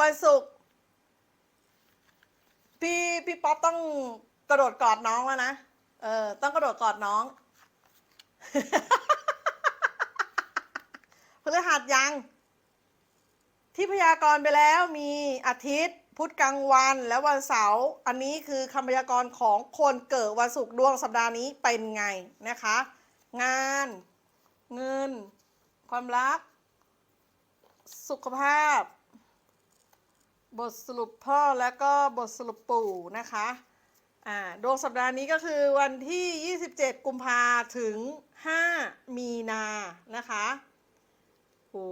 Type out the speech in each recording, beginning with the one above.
วันศุกร์พี่พี่ป๊อปต้องกระโดดกอดน้องแล้วนะ เออ ต้องกระโดดกอดน้องพฤหัสยัง ที่พยากรณ์ไปแล้วมีอาทิตย์ พุธกลางวันและวันเสาร์อันนี้คือคำพยากรณ์ของคนเกิดวันศุกร์ดวงสัปดาห์นี้เป็นไงนะคะ งาน เงิน ความรัก สุขภาพ บทสรุปพ่อและก็บทสรุปปู่นะคะอ่าดวงสัปดาห์นี้ก็คือวันที่ 27 กุมภาถึง 5 มีนานะคะโอ้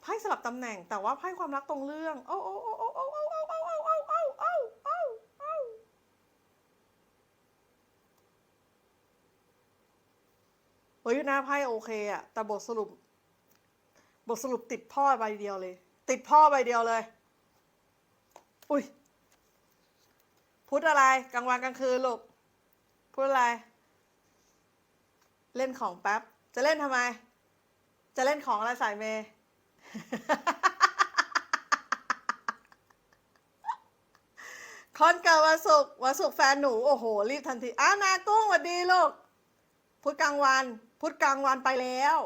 ไพ่สลับตำแหน่งแต่ว่าไพ่ความรักตรงเรื่องโอ้โอ้โอ้โอ้โอ้โอ้โอ้โอ้โอ้โอ้โอ้โอ้โอ้โอ้เฮ้ยหน้าไพ่โอเคอะแต่บทสรุป บทสรุปติดพ่อใบเดียวเลย ติดพ่อใบเดียวเลย อุ้ยพูดอะไรกลางวันกลางคืนลูกพูดอะไร เล่นของแป๊บ จะเล่นทำไม จะเล่นของอะไรใส่เมย์คอนเกิดวันศุกร์วันศุกร์แฟนหนูโอ้โห รีบทันทีอ้าวนากุ้งสวัสดีลูกพุธกลางวันพุธกลางวันไปแล้ว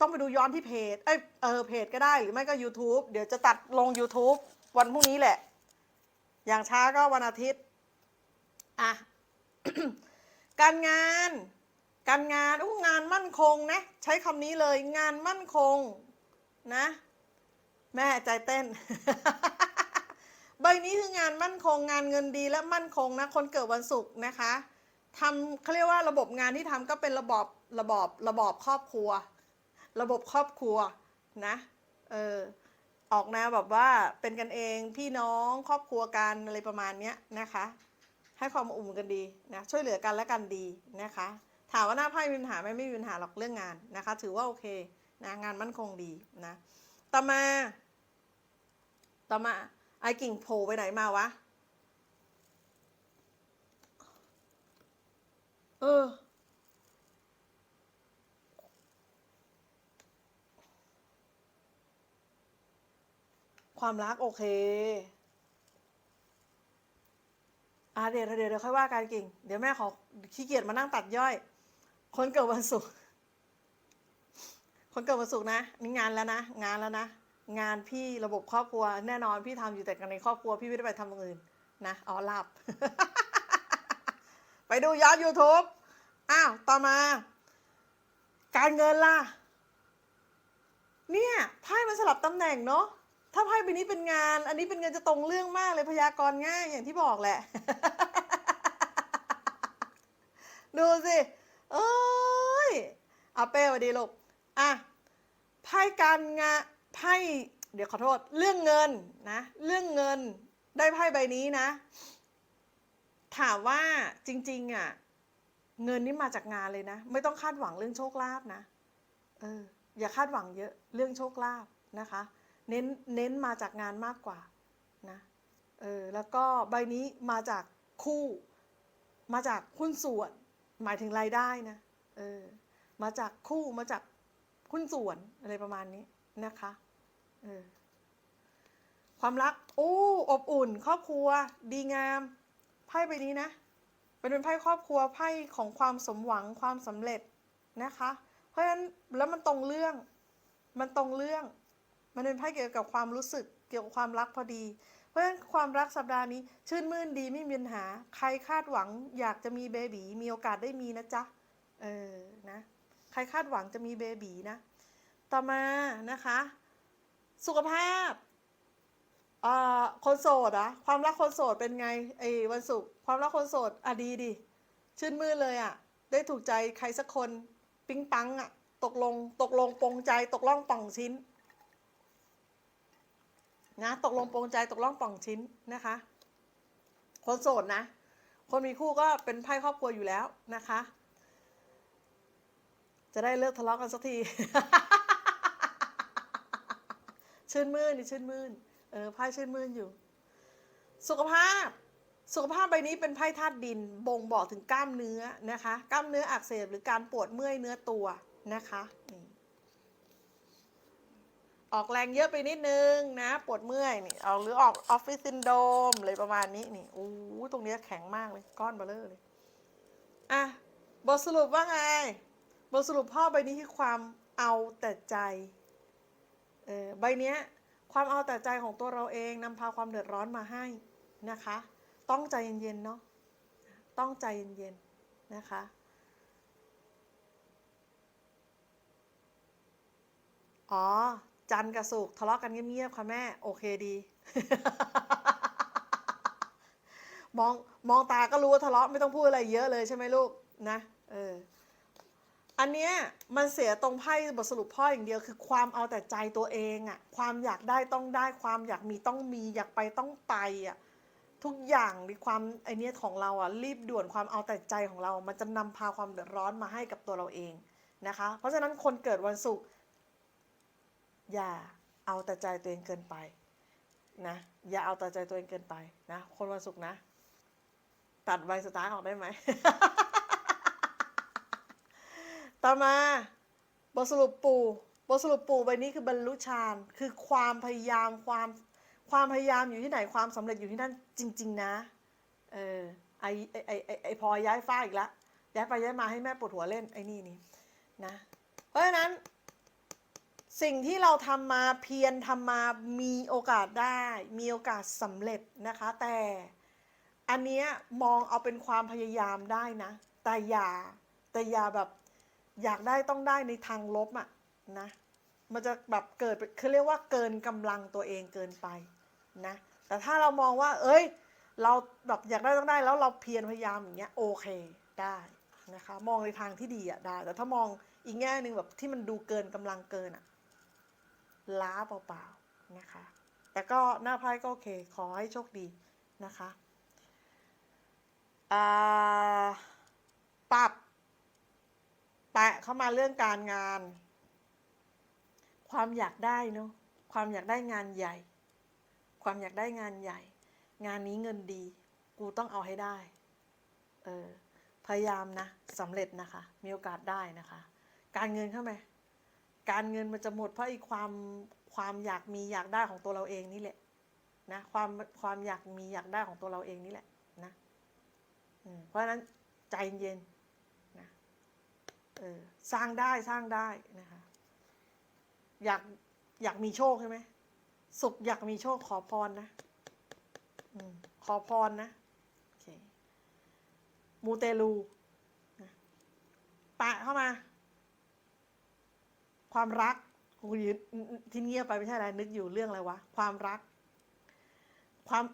ต้องไปดูย้อนที่เพจเอ้ยเออเพจก็ได้หรือไม่ก็ YouTube เดี๋ยวจะตัดลง YouTube วันพรุ่งนี้แหละ อย่างช้าก็วันอาทิตย์อะการงาน การงานอู้งานมั่นคงนะ ใช้คำนี้เลยงานมั่นคงนะ แม่ใจเต้น ใบนี้คืองานมั่นคงงานเงินดีและมั่นคงนะ คนเกิดวันศุกร์นะคะทำเขาเรียกว่าระบบงานที่ทำก็เป็นระบบระบบระบบครอบครัว ระบบครอบครัวนะ เออ ออกแนวแบบว่าเป็นกันเองพี่น้องครอบครัวกันอะไรประมาณเนี้ยนะคะ ให้ความอุ่นกันดีนะช่วยเหลือกันและกันดีนะคะ ถามว่าหน้าไพ่มีปัญหาไหมไม่มีปัญหาหรอกเรื่องงานนะคะ ถือว่าโอเคนะงานมั่นคงดีนะต่อมา ต่อมาไอ้กิ่งโผล่ไปไหนมาวะ เออ ความรักโอเคอะเดี๋ยวเดี๋ยวเดี๋ยวค่อยว่ากันกิ่ง เดี๋ยวแม่ขอขี้เกียจมานั่งตัดย่อย คนเกิดวันศุกร์คนเกิดวันศุกร์นะนี่งานแล้วนะงานแล้วนะงานพี่ระบบครอบครัวแน่นอนพี่ทำอยู่แต่กันในครอบครัวพี่ไม่ได้ไปทำอย่างอื่นนะอ๋อหลับ ไปดูย้อน YouTube อ้าวต่อมา การเงินล่ะ เนี่ยไพ่มันสลับตำแหน่งเนาะ ถ้าไพ่ใบนี้เป็นงาน อันนี้เป็นเงินจะตรงเรื่องมากเลยพยากรณ์ง่ายอย่างที่บอกแหละ ดูสิเอ้ยอาเป้สวัสดีลูกอะไพ่การงานไพ่เดี๋ยวขอโทษ เรื่องเงินนะ เรื่องเงินได้ไพ่ใบนี้นะ ถามว่าจริง ๆอะเงินนี่มาจากงานเลยนะ ไม่ต้องคาดหวังเรื่องโชคลาภนะเอออย่าคาดหวังเยอะเรื่องโชคลาภนะคะ เน้นเน้นมาจากงานมากกว่านะเออแล้วก็ใบนี้มาจากคู่มาจากหุ้นส่วน หมายถึงรายได้นะเออมาจากคู่มาจากหุ้นส่วนอะไรประมาณนี้นะคะเออความรักโอ้อบอุ่น ครอบครัว ดีงามไพ่ใบนี้นะเป็นเป็นไพ่ครอบครัวไพ่ของความสมหวังความสำเร็จนะคะ เพราะฉะนั้นแล้วมันตรงเรื่อง มันตรงเรื่อง มันเป็นไพ่เกี่ยวกับความรู้สึกเกี่ยวกับความรักพอดี เพราะฉะนั้นความรักสัปดาห์นี้ ชื่นมื่นดีไม่มีปัญหา ใครคาดหวังอยากจะมีเบบีมีโอกาสได้มีนะจ๊ะเออนะใครคาดหวังจะมีเบบีนะ ต่อมานะคะ สุขภาพอ่าคนโสดอะความรักคนโสดเป็นไงไอ้วันศุกร์ความรักคนโสดอะดีดิชื่นมื่นเลยอะได้ถูกใจใครสักคน ปิ๊งปังอะตกลงตกลงปรงใจตกล่องป่องชิ้น นะตกลงปรงใจตกล่องป่องชิ้นนะคะ คนโสดนะ คนมีคู่ก็เป็นไพ่ครอบครัวอยู่แล้วนะคะ จะได้เลิกทะเลาะกันสักที ชื่นมื่นนี่ชื่นมื่นเออไพ่ชื่นมื่นอยู่ สุขภาพ สุขภาพใบนี้เป็นไพ่ธาตุดิน บ่งบอกถึงกล้ามเนื้อนะคะ กล้ามเนื้ออักเสบหรือการปวดเมื่อยเนื้อตัวนะคะนี่ ออกแรงเยอะไปนิดนึงนะ ปวดเมื่อยนี่เอาหรือออกออฟฟิศซินโดมเลยประมาณนี้นี่อู้ตรงนี้แข็งมากเลยก้อนเบลเลอร์เลย อะ บทสรุปว่าไง บทสรุปพ่อใบนี้คือความเอาแต่ใจเออใบเนี้ยความเอาแต่ใจของตัวเราเองนำพาความเดือดร้อนมาให้นะคะ ต้องใจเย็นๆเนาะต้องใจเย็นๆนะคะอ๋อ จันกับสุกทะเลาะกันเงียบๆค่ะแม่ โอเคดี มองมองตาก็รู้ว่าทะเลาะไม่ต้องพูดอะไรเยอะเลยใช่ไหมลูกนะเอออันเนี้ยมันเสียตรงไพ่บทสรุปพ่ออย่างเดียวคือความเอาแต่ใจตัวเองอะความอยากได้ต้องได้ความอยากมีต้องมีอยากไปต้องไปอะทุกอย่างในความไอเนี้ยของเราอะรีบด่วนความเอาแต่ใจของเรา มันจะนำพาความเดือดร้อนมาให้กับตัวเราเองนะคะ เพราะฉะนั้นคนเกิดวันศุกร์ อย่าเอาแต่ใจตัวเองเกินไปนะอย่าเอาแต่ใจตัวเองเกินไปนะ คนวันศุกร์นะ ตัดใบสตาร์ออกได้ไหม ต่อมาบทสรุปปู่บทสรุปปู่ใบนี้คือบรรลุฌานคือความพยายามความความพยายามอยู่ที่ไหนความสำเร็จอยู่ที่นั่นจริง ๆ นะ เออไอไอไอไอไอพอย้ายฟ้าอีกแล้วย้ายไปย้ายมาให้แม่ปวดหัวเล่นไอ้นี่นี่นะ เพราะฉะนั้น สิ่งที่เราทำมาเพียรทำมามีโอกาสได้ มีโอกาสสำเร็จนะคะ แต่อันเนี้ยมองเอาเป็นความพยายามได้นะ แต่อย่าแต่อย่าแบบอยากได้ต้องได้ในทางลบอะนะ มันจะแบบเกิดคือเรียกว่าเกินกำลังตัวเองเกินไปนะ แต่ถ้าเรามองว่า เอ้ย เราแบบอยากได้ต้องได้แล้วเราเพียรพยายามอย่างเงี้ยโอเคได้นะคะ มองในทางที่ดีอะได้ แต่ถ้ามองอีกแง่หนึ่งแบบที่มันดูเกินกำลังเกินอะ ล้าเปล่าๆนะคะ แต่ก็หน้าไพ่ก็โอเค ขอให้โชคดีนะคะปรับแปะเข้ามาเรื่องการงาน ความอยากได้เนาะความอยากได้งานใหญ่ ความอยากได้งานใหญ่ งานนี้เงินดี กูต้องเอาให้ได้เออพยายามนะสำเร็จนะคะ มีโอกาสได้นะคะ การเงินเข้าไหม การเงินมันจะหมดเพราะไอีกความความอยากมีอยากได้ของตัวเราเองนี่แหละนะความความอยากมีอยากได้ของตัวเราเองนี่แหละนะเพราะฉะนั้นใจเย็นนะเออสร้างได้สร้างได้นะคะอยากอยากมีโชคใช่ไหมสุขอยากมีโชคขอพรนะอมขอพรนะโอเคมูเตลูนะปะเข้ามา ความรักกูยืนที่เงียบไปไม่ใช่อะไรนึกอยู่เรื่องอะไรวะความรัก ความ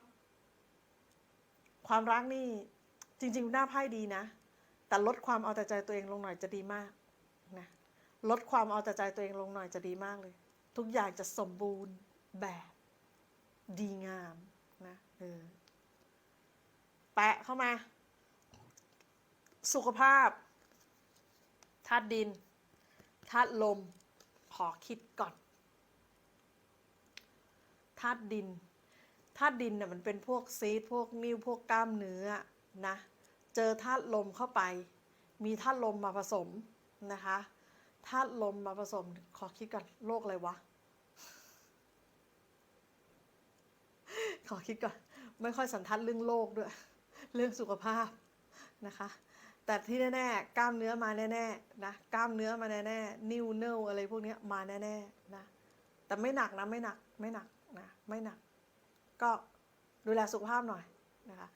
ความรักนี่ จริง ๆ หน้าไพ่ดีนะ แต่ลดความเอาแต่ใจตัวเองลงหน่อยจะดีมากนะลดความเอาแต่ใจตัวเองลงหน่อยจะดีมากเลย ทุกอย่างจะสมบูรณ์แบบดีงามนะเออแปะเข้ามา สุขภาพธาตุดินธาตุลม อคิดก่อนธาตุดินธาตุดินเนี่ยมันเป็นพวกซีดพวกนิ้วพวกกล้ามเนื้อนะเจอธาตุลมเข้าไป มีธาตุลมมาผสมนะคะธาตุลมมาผสมขอคิดก่อนโรคอะไรวะขอคิดก่อน ไม่ค่อยสันทัดเรื่องโรคด้วย เรื่องสุขภาพนะคะ แต่ที่แน่ๆ กล้ามเนื้อมาแน่ๆนะกล้ามเนื้อมาแน่ๆนิ้วเนื้อะไรพวกนี้มาแน่ๆนะแต่ไม่หนักนะไม่หนักไม่หนักนะไม่หนัก ก็ดูแลสุขภาพหน่อยนะคะ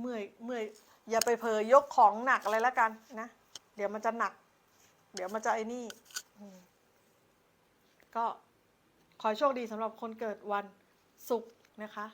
เมื่อยเมื่อยอย่าไปเผลอยกของหนักอะไรแล้วกันนะ เดี๋ยวมันจะหนัก เดี๋ยวมันจะไอ้นี่ก็ขอให้โชคดีสำหรับคนเกิดวันศุกร์นะคะ